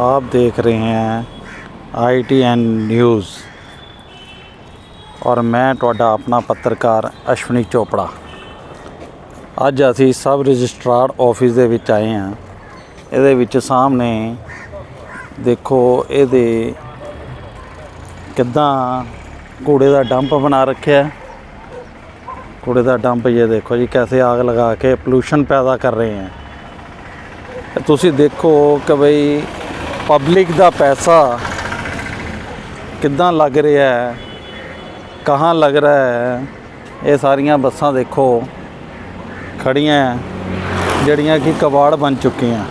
आप देख रहे हैं आई टी एन ਨਿਊਜ਼ ਔਰ ਮੈਂ ਤੁਹਾਡਾ ਆਪਣਾ ਪੱਤਰਕਾਰ ਅਸ਼ਵਨੀ ਚੋਪੜਾ ਅੱਜ ਅਸੀਂ ਸਬ ਰਜਿਸਟਰਾਰ ਆਫਿਸ ਦੇ ਵਿੱਚ ਆਏ ਹਾਂ ਇਹਦੇ ਵਿੱਚ ਸਾਹਮਣੇ ਦੇਖੋ ਇਹਦੇ ਕਿੱਦਾਂ ਕੂੜੇ ਦਾ ਡੰਪ ਬਣਾ ਰੱਖਿਆ ਹੈ। ਕੂੜੇ ਦਾ ਡੰਪ ਇਹ ਦੇਖੋ ਜੀ ਕੈਸੇ ਆਗ ਲਗਾ ਕੇ ਪੋਲੂਸ਼ਨ ਪੈਦਾ ਕਰ ਰਹੇ ਹੈ ਤੇ ਤੁਸੀਂ ਦੇਖੋ ਕਿ ਬਈ ਪਬਲਿਕ ਦਾ ਪੈਸਾ ਕਿੱਦਾਂ ਲੱਗ ਰਿਹਾ ਹੈ? ਕਹਾਂ ਲੱਗ ਰਿਹਾ ਹੈ? ਇਹ ਸਾਰੀਆਂ ਬੱਸਾਂ ਦੇਖੋ ਖੜੀਆਂ ਜਿਹੜੀਆਂ ਕਿ ਕਬਾੜ ਬਣ ਚੁੱਕੀਆਂ।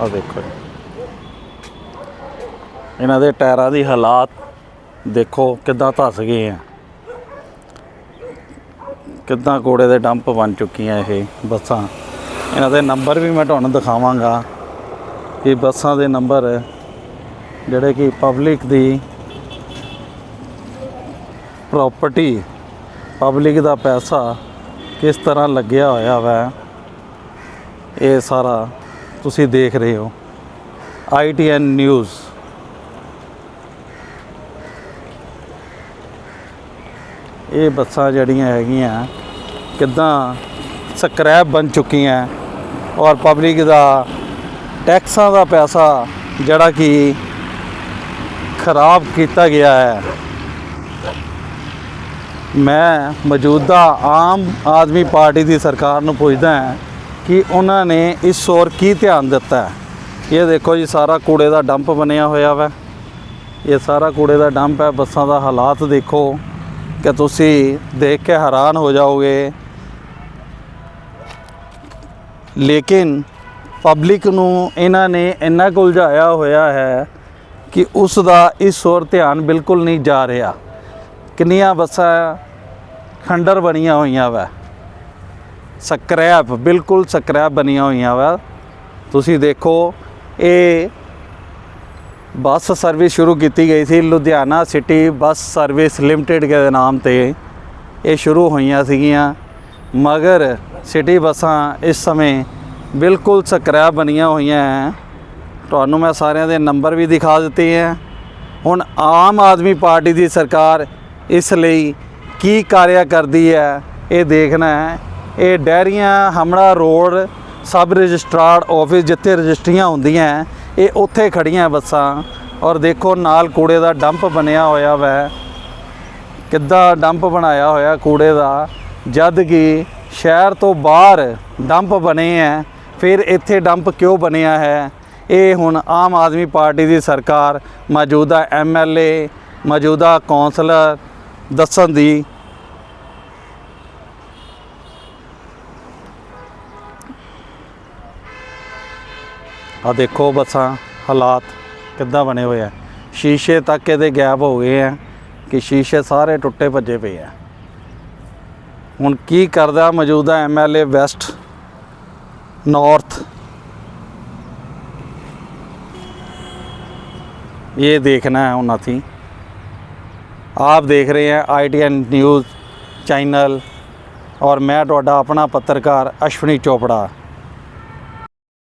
ਆ ਦੇਖੋ ਜੀ। ਇਹਨਾਂ ਦੇ ਟਾਇਰਾਂ ਦੀ ਹਾਲਾਤ ਦੇਖੋ ਕਿੱਦਾਂ ਧੱਸ ਗਏ ਆ ਕਿੱਦਾਂ ਕੂੜੇ ਦੇ ਡੰਪ ਬਣ ਚੁੱਕੀਆਂ ਇਹ ਬੱਸਾਂ। ਇਹਨਾਂ ਦੇ ਨੰਬਰ ਵੀ ਮੈਂ ਤੁਹਾਨੂੰ ਦਿਖਾਵਾਂਗਾ ਕਿ ਬੱਸਾਂ ਦੇ ਨੰਬਰ ਜਿਹੜੇ ਕਿ ਪਬਲਿਕ ਦੀ ਪ੍ਰਾਪਰਟੀ ਪਬਲਿਕ ਦਾ ਪੈਸਾ ਕਿਸ ਤਰ੍ਹਾਂ ਲੱਗਿਆ ਹੋਇਆ ਵੈ, ਇਹ ਸਾਰਾ ਤੁਸੀਂ ਦੇਖ ਰਹੇ ਹੋ। ਆਈਟੀਐਨ ਨਿਊਜ਼ ਇਹ ਬੱਸਾਂ ਜਿਹੜੀਆਂ ਹੈਗੀਆਂ ਕਿੱਦਾਂ ਸਕ੍ਰੈਪ ਬਣ ਚੁੱਕੀਆਂ ਔਰ ਪਬਲਿਕ ਦਾ ਟੈਕਸਾਂ ਦਾ ਪੈਸਾ ਜਿਹੜਾ ਕਿ ਖਰਾਬ ਕੀਤਾ ਗਿਆ ਹੈ। ਮੈਂ ਮੌਜੂਦਾ ਆਮ ਆਦਮੀ ਪਾਰਟੀ ਦੀ ਸਰਕਾਰ ਨੂੰ ਪੁੱਛਦਾ ਹਾਂ ਕਿ ਉਹਨਾਂ ਨੇ ਇਸ ਔਰ ਕੀ ਧਿਆਨ ਦਿੱਤਾ ਹੈ? ਇਹ ਦੇਖੋ ਜੀ, ਸਾਰਾ ਕੂੜੇ ਦਾ ਡੰਪ ਬਣਿਆ ਹੋਇਆ ਵਾ। ਇਹ ਸਾਰਾ ਕੂੜੇ ਦਾ ਡੰਪ ਹੈ। ਬੱਸਾਂ ਦਾ ਹਾਲਾਤ ਦੇਖੋ ਕਿ ਤੁਸੀਂ ਦੇਖ ਕੇ ਹੈਰਾਨ ਹੋ ਜਾਓਗੇ। ਲੇਕਿਨ ਪਬਲਿਕ ਨੂੰ ਇਹਨਾਂ ਨੇ ਇੰਨਾ ਕੁਲਝਾਇਆ ਹੋਇਆ ਹੈ ਕਿ ਉਸ ਦਾ ਇਸ ਔਰ ਧਿਆਨ ਬਿਲਕੁਲ ਨਹੀਂ ਜਾ ਰਿਹਾ। ਕਿੰਨੀਆਂ ਬੱਸਾਂ ਖੰਡਰ ਬਣੀਆਂ ਹੋਈਆਂ ਵਾ। ਸਕ੍ਰੈਪ, ਬਿਲਕੁਲ ਸਕ੍ਰੈਪ ਬਣੀਆਂ ਹੋਈਆਂ ਵਾ। ਤੁਸੀਂ ਦੇਖੋ, ਇਹ ਬੱਸ ਸਰਵਿਸ ਸ਼ੁਰੂ ਕੀਤੀ ਗਈ ਸੀ। Ludhiana city bus service limited ਦੇ ਨਾਮ ਤੇ ਇਹ ਸ਼ੁਰੂ ਹੋਈਆਂ ਸੀਗੀਆਂ। ਮਗਰ ਸਿਟੀ ਬੱਸਾਂ ਇਸ ਸਮੇਂ ਬਿਲਕੁਲ ਸਕ੍ਰੈਪ ਬਣੀਆਂ ਹੋਈਆਂ ਹੈ। ਤੁਹਾਨੂੰ ਮੈਂ ਸਾਰਿਆਂ ਦੇ ਨੰਬਰ ਵੀ ਦਿਖਾ ਦਿੱਤੇ ਹੈ। ਹੁਣ ਆਮ ਆਦਮੀ ਪਾਰਟੀ ਦੀ ਸਰਕਾਰ ਇਸ ਲਈ ਕੀ ਕਾਰਿਆ ਕਰਦੀ ਹੈ ਇਹ ਦੇਖਣਾ ਹੈ। ਇਹ ਡੈਰੀਆਂ ਹਮੜਾ ਰੋਡ ਸਬ ਰਜਿਸਟਰਾਰ ਆਫਿਸ ਜਿੱਥੇ ਰਜਿਸਟਰੀਆਂ ਹੁੰਦੀਆਂ ਹੈ, ਇਹ ਉੱਥੇ ਖੜੀਆਂ ਬੱਸਾਂ। ਔਰ ਦੇਖੋ ਨਾਲ ਕੂੜੇ ਦਾ ਡੰਪ ਬਣਿਆ ਹੋਇਆ ਵੈ। ਕਿੱਦਾਂ ਡੰਪ ਬਣਾਇਆ ਹੋਇਆ ਕੂੜੇ ਦਾ। ਜਦ ਕਿ ਸ਼ਹਿਰ ਤੋਂ ਬਾਹਰ ਡੰਪ ਬਣੇ ਹੈ ਫਿਰ ਇੱਥੇ ਡੰਪ ਕਿਉਂ ਬਣਿਆ ਹੈ? ਇਹ ਹੁਣ ਆਮ ਆਦਮੀ ਪਾਰਟੀ ਦੀ ਸਰਕਾਰ, ਮੌਜੂਦਾ ਐਮਐਲਏ ਮੌਜੂਦਾ ਕੌਂਸਲਰ ਦੱਸਣ ਦੀ ਆ ਦੇਖੋ ਬੱਸਾਂ, ਹਾਲਾਤ ਕਿੱਦਾਂ ਬਣੇ ਹੋਏ ਆ। ਸ਼ੀਸ਼ੇ ਤੱਕ ਇਹਦੇ ਗੈਪ ਹੋ ਗਏ ਆ ਕਿ ਸ਼ੀਸ਼ੇ ਸਾਰੇ ਟੁੱਟੇ ਭੱਜੇ ਪਏ ਆ। ਹੁਣ ਕੀ ਕਰਦਾ ਮੌਜੂਦਾ ਐਮਐਲਏ ਵੈਸਟ, ਨਾਰਥ ये देखना है उन्हें थी आप देख रहे हैं I T N news channel और मैं ਤੁਹਾਡਾ ਆਪਣਾ ਪੱਤਰਕਾਰ ਅਸ਼ਵਨੀ ਚੋਪੜਾ